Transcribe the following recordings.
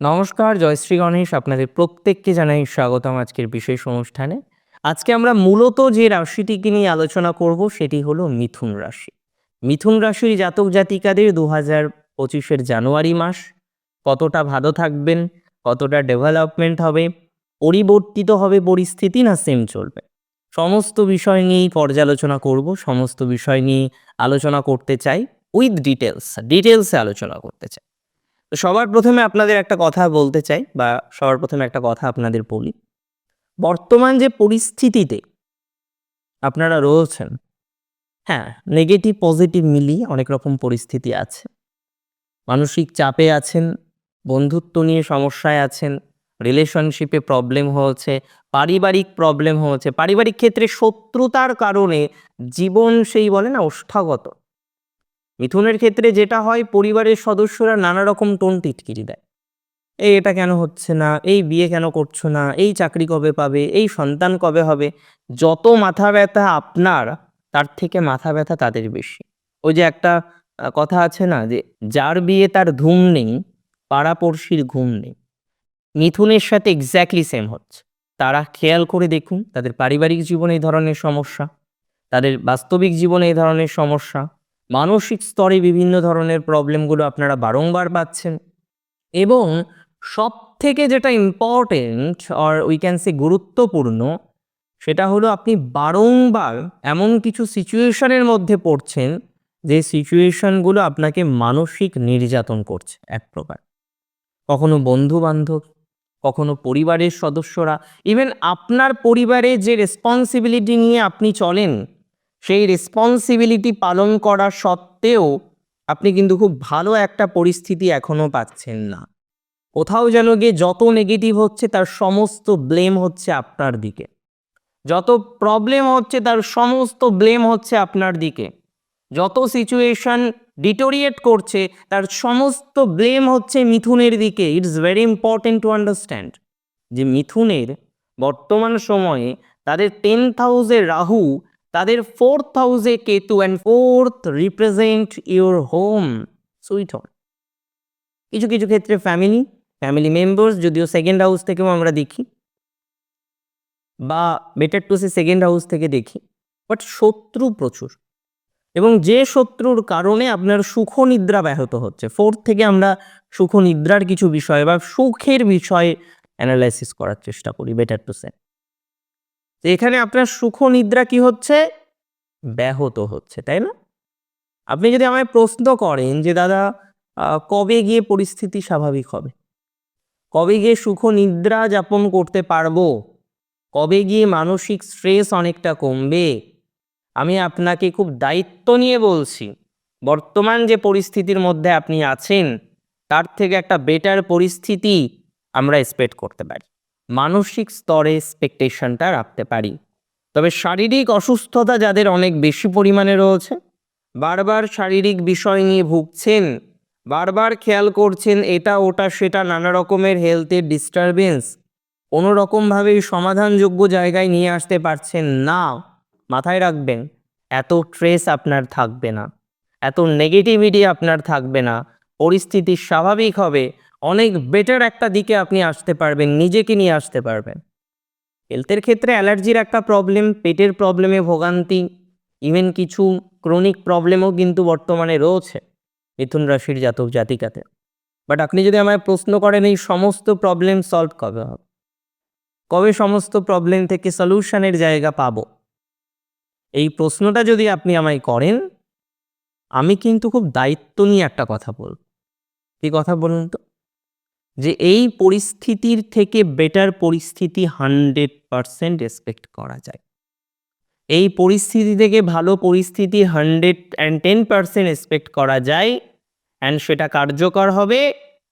নমস্কার জয়শ্রী গণেশ। আপনাদের প্রত্যেককে জানাই স্বাগতম আজকের বিশেষ অনুষ্ঠানে। আজকে আমরা মূলত যে রাশিটিকে নিয়ে আলোচনা করব সেটি হলো মিথুন রাশি। মিথুন রাশির জাতক জাতিকাদের দু হাজার পঁচিশের জানুয়ারি মাস কতটা ভালো থাকবেন, কতটা ডেভেলপমেন্ট হবে, পরিবর্তিত হবে পরিস্থিতি না সেম চলবে? সমস্ত বিষয় নিয়েই পর্যালোচনা করব, সমস্ত বিষয় নিয়ে আলোচনা করতে চাই উইথ ডিটেলস ডিটেলসে আলোচনা করতে চাই। তো সবার প্রথমে আপনাদের একটা কথা বলতে চাই বা সবার প্রথমে একটা কথা আপনাদের বলি। বর্তমান যে পরিস্থিতিতে আপনারা রয়েছেন হ্যাঁ নেগেটিভ পজিটিভ মিলিয়ে অনেক রকম পরিস্থিতি আছে। মানসিক চাপে আছেন, বন্ধুত্ব নিয়ে সমস্যায় আছেন রিলেশনশিপে প্রবলেম হয়েছে, পারিবারিক প্রবলেম হয়েছে, পারিবারিক ক্ষেত্রে শত্রুতার কারণে জীবন সেই বলে না, ওষ্ঠাগত। মিথুনের ক্ষেত্রে যেটা হয়, পরিবারের সদস্যরা নানা রকম টোন টিটকিরি দেয়। এই এটা কেন হচ্ছে না? এই বিয়ে কেন করছ না? এই চাকরি কবে পাবে? এই সন্তান কবে হবে? যত মাথা ব্যথা আপনার, তার থেকে মাথা ব্যথা তাদের বেশি। ওই যে একটা কথা আছে না যে, যার বিয়ে তার ধুম নেই, পাড়াপড়শির ঘুম নেই। মিথুনের সাথে এক্স্যাক্টলি সেম হচ্ছে। তারা খেয়াল করে দেখুন, তাদের পারিবারিক জীবনে এই ধরনের সমস্যা, তাদের বাস্তবিক জীবনে এই ধরনের সমস্যা। মানসিক স্তরে বিভিন্ন ধরনের প্রবলেমগুলো আপনারা বারংবার পাচ্ছেন। এবং সব থেকে যেটা ইম্পর্টেন্ট আর উই ক্যান সে গুরুত্বপূর্ণ, সেটা হলো আপনি বারংবার এমন কিছু সিচুয়েশনের মধ্যে পড়ছেন, যে সিচুয়েশনগুলো আপনাকে মানসিক নির্যাতন করছে এক প্রকার। কখনো বন্ধু বান্ধব কখনো পরিবারের সদস্যরা ইভেন আপনার পরিবারে যে রেসপন্সিবিলিটি নিয়ে আপনি চলেন সেই রেসপন্সিবিলিটি পালন করা সত্ত্বেও আপনি কিন্তু খুব ভালো একটা পরিস্থিতি এখনও পাচ্ছেন না। কোথাও যেন গিয়ে যত নেগেটিভ হচ্ছে তার সমস্ত ব্লেম হচ্ছে আপনার দিকে। যত প্রবলেম হচ্ছে তার সমস্ত ব্লেম হচ্ছে আপনার দিকে। যত সিচুয়েশন ডিটোরিয়েট করছে তার সমস্ত ব্লেম হচ্ছে মিথুনের দিকে। It's very important to understand যে মিথুনের বর্তমান সময়ে তাদের টেন হাউসে রাহু তাদের ফোর্থ হাউসে Ketu and fourth represent your home sweet home কিছু কিছু ক্ষেত্রে ফ্যামিলি ফ্যামিলি মেম্বার্স যদিও সেকেন্ড হাউস থেকেও আমরা দেখি, বা better to say second house থেকে দেখি বাট শত্রু প্রচুর। এবং যে শত্রুর কারণে আপনার সুখ নিদ্রা ব্যাহত হচ্ছে ফোর্থ থেকে আমরা সুখ নিদ্রার কিছু বিষয় বা সুখের বিষয়ে অ্যানালাইসিস করার চেষ্টা করি বেটার টু সে তো এখানে আপনার সুখ নিদ্রা কি হচ্ছে? ব্যাহত হচ্ছে, তাই না? আপনি যদি আমায় প্রশ্ন করেন যে, দাদা কবে গিয়ে পরিস্থিতি স্বাভাবিক হবে? কবে গিয়ে সুখ নিদ্রা যাপন করতে পারব? কবে গিয়ে মানসিক স্ট্রেস অনেকটা কমবে? আমি আপনাকে খুব দায়িত্ব নিয়ে বলছি। বর্তমান যে পরিস্থিতির মধ্যে আপনি আছেন, তার থেকে একটা বেটার পরিস্থিতি আমরা এক্সপেক্ট করতে পারি। মানসিক স্তরে এক্সপেকটেশনটা রাখতে পারি। তবে শারীরিক অসুস্থতা যাদের অনেক বেশি পরিমাণে রয়েছে, বারবার শারীরিক বিষয় নিয়ে ভুগছেন, বারবার খেয়াল করছেন এটা, ওটা, সেটা, নানা রকমের হেলথের ডিস্টারবেন্স কোনো রকমভাবে সমাধানযোগ্য জায়গায় নিয়ে আসতে পারছেন না, মাথায় রাখবেন, এত ট্রেস আপনার থাকবে না, এত নেগেটিভিটি আপনার থাকবে না, পরিস্থিতি স্বাভাবিক হবে অনেক বেটার একটা দিকে আপনি আসতে পারবেন, নিজেকে নিয়ে আসতে পারবেন। হেলথের ক্ষেত্রে অ্যালার্জির একটা প্রবলেম পেটের প্রবলেমে ভোগান্তি ইভেন কিছু ক্রনিক প্রবলেমও কিন্তু বর্তমানে রয়েছে মিথুন রাশির জাতক জাতিকাতে। বাট আপনি যদি আমায় প্রশ্ন করেন, এই সমস্ত প্রবলেম সলভ কবে হবে? কবে সমস্ত প্রবলেম থেকে সলিউশনের জায়গা পাব? এই প্রশ্নটা যদি আপনি আমায় করেন, আমি কিন্তু খুব দায়িত্ব নিয়ে একটা কথা বলব। কি কথা বলুন তো? যে এই পরিস্থিতির থেকে বেটার পরিস্থিতি হান্ড্রেড পারসেন্ট এক্সপেক্ট করা যায়। এই পরিস্থিতি থেকে ভালো পরিস্থিতি hundred and ten percent expect করা যায় অ্যান্ড সেটা কার্যকর হবে,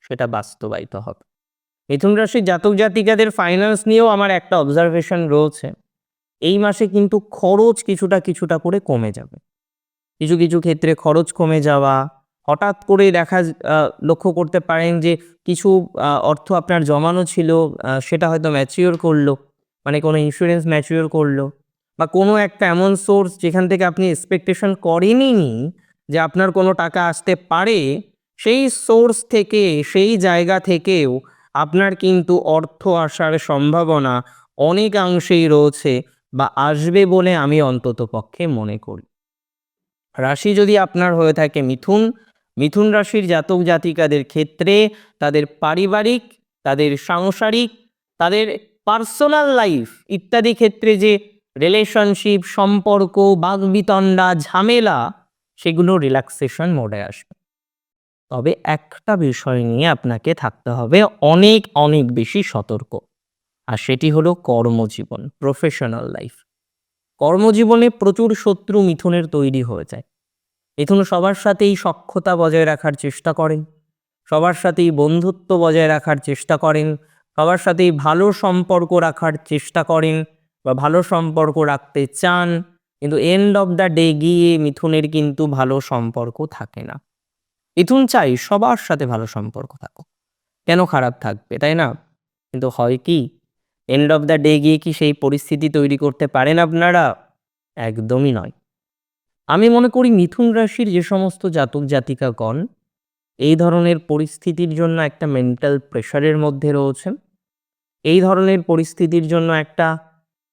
সেটা বাস্তবায়িত হবে। মিথুন রাশির জাতক জাতিকাদের ফাইন্যান্স নিয়েও আমার একটা অবজারভেশন রয়েছে। এই মাসে কিন্তু খরচ কিছুটা কিছুটা করে কমে যাবে। কিছু কিছু ক্ষেত্রে খরচ কমে যাওয়া হঠাৎ করে দেখা লক্ষ্য করতে পারেন যে কিছু অর্থ আপনার জমানো ছিল সেটা হয়তো ম্যাচিওর করল মানে কোনো ইন্স্যুরেন্স ম্যাচিওর করল বা কোনো একটা এমন সোর্স যেখান থেকে আপনি এক্সপেকটেশন করেনইনি যে আপনার কোনো টাকা আসতে পারে, সেই সোর্স থেকে, সেই জায়গা থেকেও আপনার কিন্তু অর্থ আসার সম্ভাবনা অনেকাংশেই রয়েছে বা আসবে বলে আমি অন্তত পক্ষে মনে করি। রাশি যদি আপনার হয়ে থাকে মিথুন মিথুন রাশির জাতক জাতিকাদের ক্ষেত্রে তাদের পারিবারিক, তাদের সাংসারিক, তাদের পার্সোনাল লাইফ ইত্যাদি ক্ষেত্রে যে রিলেশনশিপ, সম্পর্ক, বাগবিতণ্ডা, ঝামেলা, সেগুলো রিল্যাক্সেশন মোডে আসবে। তবে একটা বিষয় নিয়ে আপনাকে থাকতে হবে অনেক অনেক বেশি সতর্ক। আর সেটি হলো কর্মজীবন প্রফেশনাল লাইফ কর্মজীবনে প্রচুর শত্রু মিথুনের তৈরি হয়ে যায়। মিথুন সবার সাথেই সক্ষতা বজায় রাখার চেষ্টা করেন। সবার সাথেই বন্ধুত্ব বজায় রাখার চেষ্টা করেন। সবার সাথেই ভালো সম্পর্ক রাখার চেষ্টা করেন বা ভালো সম্পর্ক রাখতে চান। কিন্তু এন্ড অফ দ্য ডে গিয়ে মিথুনের কিন্তু ভালো সম্পর্ক থাকে না। মিথুন চাই সবার সাথে ভালো সম্পর্ক থাকুক। কেন খারাপ থাকবে, তাই না? কিন্তু হয় কি? এন্ড অফ দ্য ডে গিয়ে কি সেই পরিস্থিতি তৈরি করতে পারেন আপনারা? একদমই নয়। আমি মনে করি মিথুন রাশির যে সমস্ত জাতক জাতিকাগণ এই ধরনের পরিস্থিতির জন্য একটা মেন্টাল প্রেশারের মধ্যে রয়েছেন এই ধরনের পরিস্থিতির জন্য একটা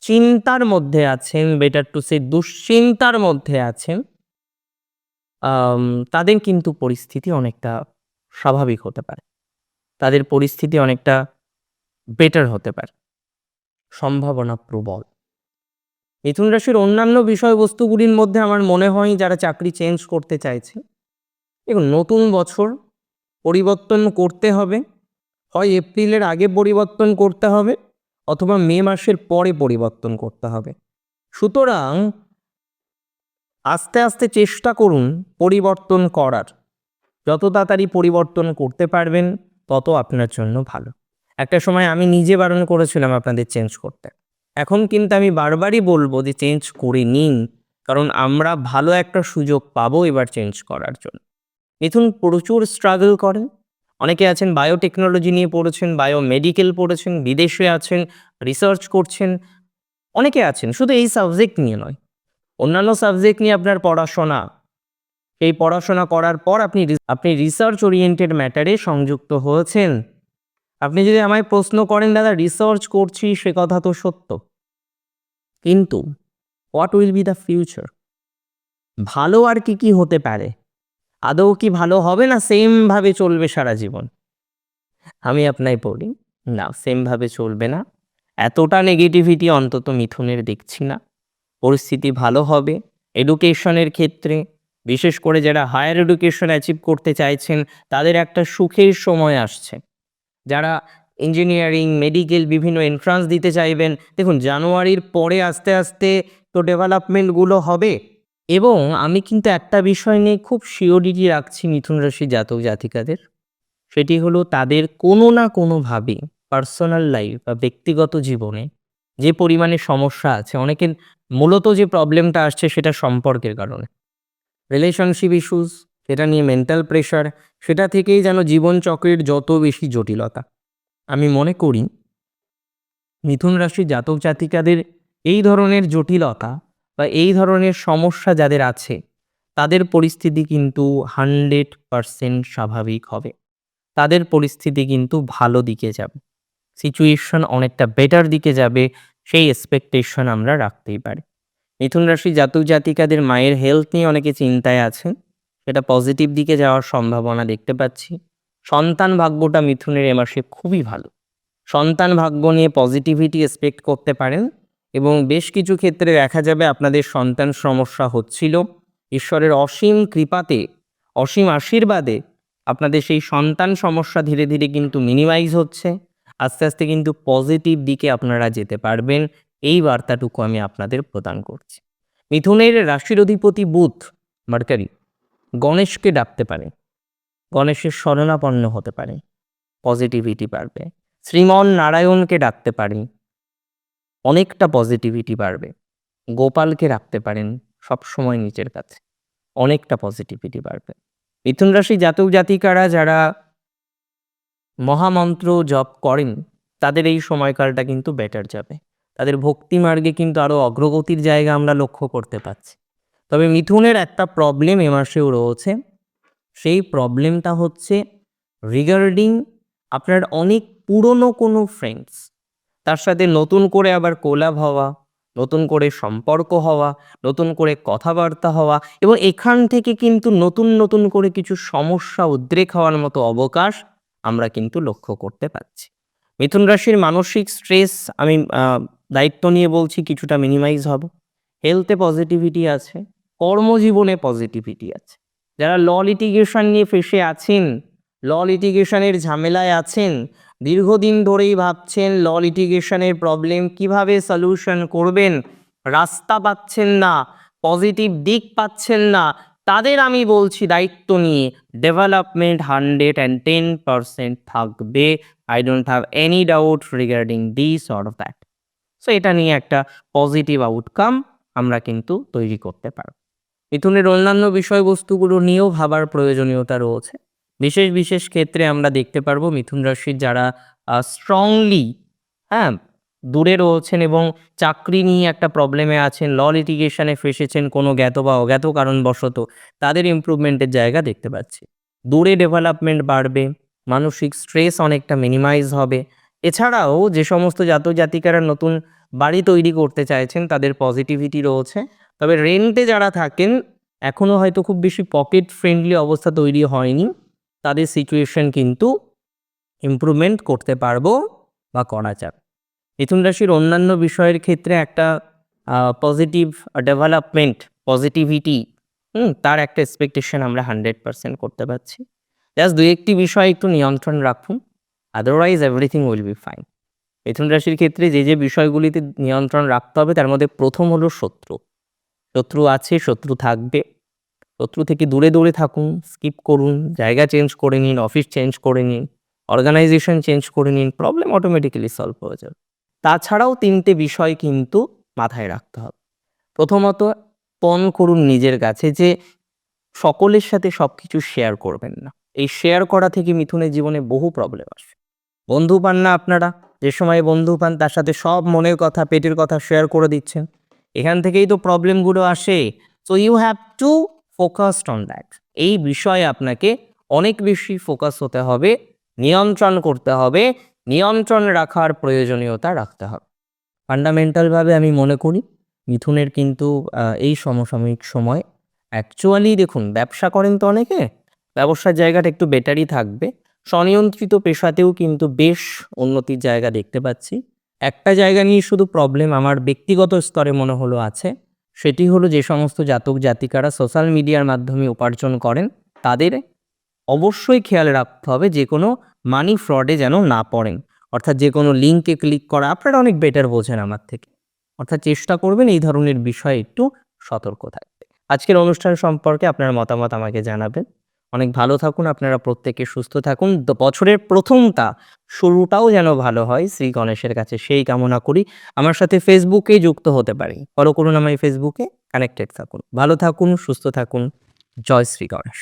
চিন্তার মধ্যে আছেন বেটার টু সে দুশ্চিন্তার মধ্যে আছেন। তাদের কিন্তু পরিস্থিতি অনেকটা স্বাভাবিক হতে পারে। তাদের পরিস্থিতি অনেকটা বেটার হতে পারে। সম্ভাবনা প্রবল। মিথুন রাশির অন্যান্য বিষয়বস্তুগুলির মধ্যে আমার মনে হয় যারা চাকরি চেঞ্জ করতে চাইছে, দেখুন, নতুন বছর পরিবর্তন করতে হবে, হয় এপ্রিলের আগে পরিবর্তন করতে হবে, অথবা মে মাসের পরে পরিবর্তন করতে হবে। সুতরাং আস্তে আস্তে চেষ্টা করুন পরিবর্তন করার। যত তাড়াতাড়ি পরিবর্তন করতে পারবেন, তত আপনার জন্য ভালো। একটা সময় আমি নিজে বারণ করেছিলাম আপনাদের চেঞ্জ করতে। এখন কিন্তু আমি বারবারই বলব যে চেঞ্জ করে নিন, কারণ আমরা ভালো একটা সুযোগ পাবো এবার চেঞ্জ করার জন্য। মিথুন, প্রচুর স্ট্রাগল করেন। অনেকে আছেন বায়োটেকনোলজি নিয়ে পড়েছেন বায়ো মেডিকেল পড়েছেন, বিদেশে আছেন রিসার্চ করছেন। অনেকে আছেন, শুধু এই সাবজেক্ট নিয়ে নয়। অন্যান্য সাবজেক্ট নিয়ে আপনার পড়াশোনা। এই পড়াশোনা করার পর আপনি আপনি রিসার্চ ওরিয়েন্টেড ম্যাটারে সংযুক্ত হয়েছেন। আপনি যদি আমায় প্রশ্ন করেন, দাদা রিসার্চ করছি, সে কথা তো সত্য। কিন্তু what will be the future ভালো আর কি কি হতে পারে? আদৌ কি ভালো হবে না সেমভাবে চলবে সারা জীবন? আমি আপনাই বলি, না সেমভাবে চলবে না। এতটা নেগেটিভিটি অন্তত মিথুনের দেখছি না। পরিস্থিতি ভালো হবে এডুকেশনের ক্ষেত্রে, বিশেষ করে যারা হায়ার এডুকেশন অ্যাচিভ করতে চাইছেন, তাদের একটা সুখের সময় আসছে। যারা ইঞ্জিনিয়ারিং মেডিকেল বিভিন্ন এন্ট্রান্স দিতে চাইবেন, দেখুন জানুয়ারির পরে আস্তে আস্তে তো ডেভেলপমেন্টগুলো হবে। এবং আমি কিন্তু একটা বিষয় নিয়ে খুব শিওরিটি রাখছি মিথুন রাশি জাতক জাতিকাদের। সেটি হলো তাদের কোনো না কোনোভাবে পার্সোনাল লাইফ বা ব্যক্তিগত জীবনে যে পরিমাণে সমস্যা আছে, অনেকের মূলত যে প্রবলেমটা আসছে সেটা সম্পর্কের কারণে। রিলেশনশিপ ইস্যুস সেটা নিয়ে মেন্টাল প্রেশার সেটা থেকেই যেন জীবনচক্রের যত বেশি জটিলতা। আমি মনে করি, মিথুন রাশির জাতক জাতিকাদের এই ধরনের জটিলতা বা এই ধরনের সমস্যা যাদের আছে, তাদের পরিস্থিতি কিন্তু হান্ড্রেড পারসেন্ট স্বাভাবিক হবে। তাদের পরিস্থিতি কিন্তু ভালো দিকে যাবে। সিচুয়েশন অনেকটা বেটার দিকে যাবে, সেই এক্সপেকটেশন আমরা রাখতেই পারি। মিথুন রাশি জাতক জাতিকাদের মায়ের হেলথ নিয়ে অনেকে চিন্তায় আছেন। সেটা পজিটিভ দিকে যাওয়ার সম্ভাবনা দেখতে পাচ্ছি। সন্তান ভাগ্যটা মিথুনের এ মাসে খুবই ভালো। সন্তান ভাগ্য নিয়ে পজিটিভিটি এক্সপেক্ট করতে পারেন এবং বেশ কিছু ক্ষেত্রে দেখা যাবে আপনাদের সন্তান সমস্যা হচ্ছিল। ঈশ্বরের অসীম কৃপাতে, অসীম আশীর্বাদে আপনাদের সেই সন্তান সমস্যা ধীরে ধীরে কিন্তু মিনিমাইজ হচ্ছে। আস্তে আস্তে কিন্তু পজিটিভ দিকে আপনারা যেতে পারবেন। এই বার্তাটুকু আমি আপনাদের প্রদান করছি। মিথুনের রাশির অধিপতি বুধ, মার্কারি গণেশকে ডাকতে পারে। গণেশের শরণাপন্ন হতে পারে। পজিটিভিটি বাড়বে। শ্রীমন নারায়ণকে ডাকতে পারেন অনেকটা পজিটিভিটি বাড়বে। গোপালকে রাখতে পারেন সব সময় নিজের কাছে। অনেকটা পজিটিভিটি বাড়বে। মিথুন রাশি জাতক জাতিকারা যারা মহামন্ত্র জপ করেন, তাদের এই সময়কালটা কিন্তু বেটার যাবে। তাদের ভক্তি মার্গে কিন্তু আরও অগ্রগতির জায়গা আমরা লক্ষ্য করতে পারছি। তবে মিথুনের একটা প্রবলেম এ মাসেও রয়েছে। সেই প্রবলেমটা হচ্ছে রিগার্ডিং আপনার অনেক পুরনো কোনো ফ্রেন্ডস তার সাথে নতুন করে আবার কোলাপ হওয়া, নতুন করে সম্পর্ক হওয়া, নতুন করে কথাবার্তা হওয়া এবং এখান থেকে কিন্তু নতুন নতুন করে কিছু সমস্যা, উদ্রেক হওয়ার মতো অবকাশ আমরা কিন্তু লক্ষ্য করতে পারছি। মিথুন রাশির মানসিক স্ট্রেস আমি দায়িত্ব নিয়ে বলছি, কিছুটা মিনিমাইজ হবে। হেলথে পজিটিভিটি আছে। কর্মজীবনে পজিটিভিটি আছে। যারা ল লিটিগেশন নিয়ে ফেসে আছেন ল লিটিগেশনের ঝামেলায় আছেন, দীর্ঘদিন ধরেই ভাবছেন ল লিটিগেশনের প্রবলেম কীভাবে সলিউশন করবেন, রাস্তা পাচ্ছেন না পজিটিভ দিক পাচ্ছেন না, তাদের আমি বলছি দায়িত্ব নিয়ে development hundred and ten percent থাকবে। I don't have any doubt regarding this or that so এটা নিয়ে একটা পজিটিভ আউটকাম আমরা কিন্তু তৈরি করতে পারব। মিথুনের অন্যান্য বিষয়বস্তুগুলো নিয়েও ভাবার প্রয়োজনীয়তা রয়েছে। বিশেষ বিশেষ ক্ষেত্রে আমরা দেখতে পারব মিথুন রাশির যারা স্ট্রংলি হ্যাঁ দূরে রয়েছেন এবং চাকরি নিয়ে একটা প্রবলেমে আছেন ল লিটিগেশনে ফেসেছেন কোনো জ্ঞাত বা অজ্ঞাত কারণবশত তাদের ইমপ্রুভমেন্টের জায়গা দেখতে পাচ্ছি। দূরে ডেভেলপমেন্ট বাড়বে, মানসিক স্ট্রেস অনেকটা মিনিমাইজ হবে। এছাড়াও যে সমস্ত জাতক জাতিকারা নতুন বাড়ি তৈরি করতে চাইছেন, তাদের পজিটিভিটি রয়েছে। তবে রেন্টে যারা থাকেন এখনও হয়তো খুব বেশি পকেট ফ্রেন্ডলি অবস্থা তৈরি হয়নি। তাদের সিচুয়েশন কিন্তু ইমপ্রুভমেন্ট করতে পারব বা করা যাবে মিথুন রাশির অন্যান্য বিষয়ের ক্ষেত্রে একটা পজিটিভ ডেভেলপমেন্ট পজিটিভিটি হুম, তার একটা এক্সপেকটেশন আমরা হান্ড্রেড পার্সেন্ট করতে পারছি। জাস্ট দু একটি বিষয় একটু নিয়ন্ত্রণ রাখুন otherwise everything will be fine মিথুন রাশির ক্ষেত্রে যে যে বিষয়গুলিতে নিয়ন্ত্রণ রাখতে হবে, তার মধ্যে প্রথম হলো শত্রু। শত্রু আছে, শত্রু থাকবে। শত্রু থেকে দূরে দূরে থাকুন স্কিপ করুন, জায়গা চেঞ্জ করে নিন অফিস চেঞ্জ করে নিন অর্গানাইজেশন চেঞ্জ করে নিন প্রবলেম অটোমেটিক্যালি সলভ হয়ে যাবে। তাছাড়াও তিনটে বিষয় কিন্তু মাথায় রাখতে হবে। প্রথমত, পণ করুন নিজের কাছে যে সকলের সাথে সব কিছু শেয়ার করবেন না। এই শেয়ার করা থেকে মিথুনের জীবনে বহু প্রবলেম আসে বন্ধু পান না আপনারা। যে সময় বন্ধু পান, তার সাথে সব মনের কথা, পেটের কথা শেয়ার করে দিচ্ছেন। এখান থেকেই তো প্রবলেমগুলো আসে। So you have to focused on that এই বিষয়ে আপনাকে অনেক বেশি ফোকাস হতে হবে, নিয়ন্ত্রণ করতে হবে, নিয়ন্ত্রণ রাখার প্রয়োজনীয়তা রাখতে হবে। ফান্ডামেন্টালভাবে আমি মনে করি, মিথুনের কিন্তু এই সমসাময়িক সময় অ্যাকচুয়ালি দেখুন, ব্যবসা করেন তো অনেকে, ব্যবসার জায়গাটা একটু বেটারই থাকবে। স্বনিয়ন্ত্রিত পেশাতেও কিন্তু বেশ উন্নতির জায়গা দেখতে পাচ্ছি। একটা জায়গা নিয়ে শুধু প্রবলেম আমার ব্যক্তিগত স্তরে মনে হলো আছে, সেটি হলো যে সমস্ত জাতক জাতিকারা সোশ্যাল মিডিয়ার মাধ্যমে উপার্জন করেন, তাদের অবশ্যই খেয়াল রাখতে হবে যে কোনো মানি ফ্রডে যেন না পড়েন। অর্থাৎ যে কোনো লিঙ্কে ক্লিক করা আপনারা অনেক বেটার বোঝেন আমার থেকে। অর্থাৎ চেষ্টা করবেন এই ধরনের বিষয়ে একটু সতর্ক থাকতে। আজকের অনুষ্ঠান সম্পর্কে আপনার মতামত আমাকে জানাবেন। অনেক ভালো থাকুন, আপনারা প্রত্যেকে সুস্থ থাকুন। বছরের প্রথমটা শুরুটাও যেন ভালো হয়, শ্রী গণেশের কাছে সেই কামনা করি। আমার সাথে ফেসবুকে যুক্ত হতে পারি। ফলো করুন আমার ফেসবুকে, কানেক্টেড থাকুন। ভালো থাকুন, সুস্থ থাকুন। জয় শ্রী গণেশ।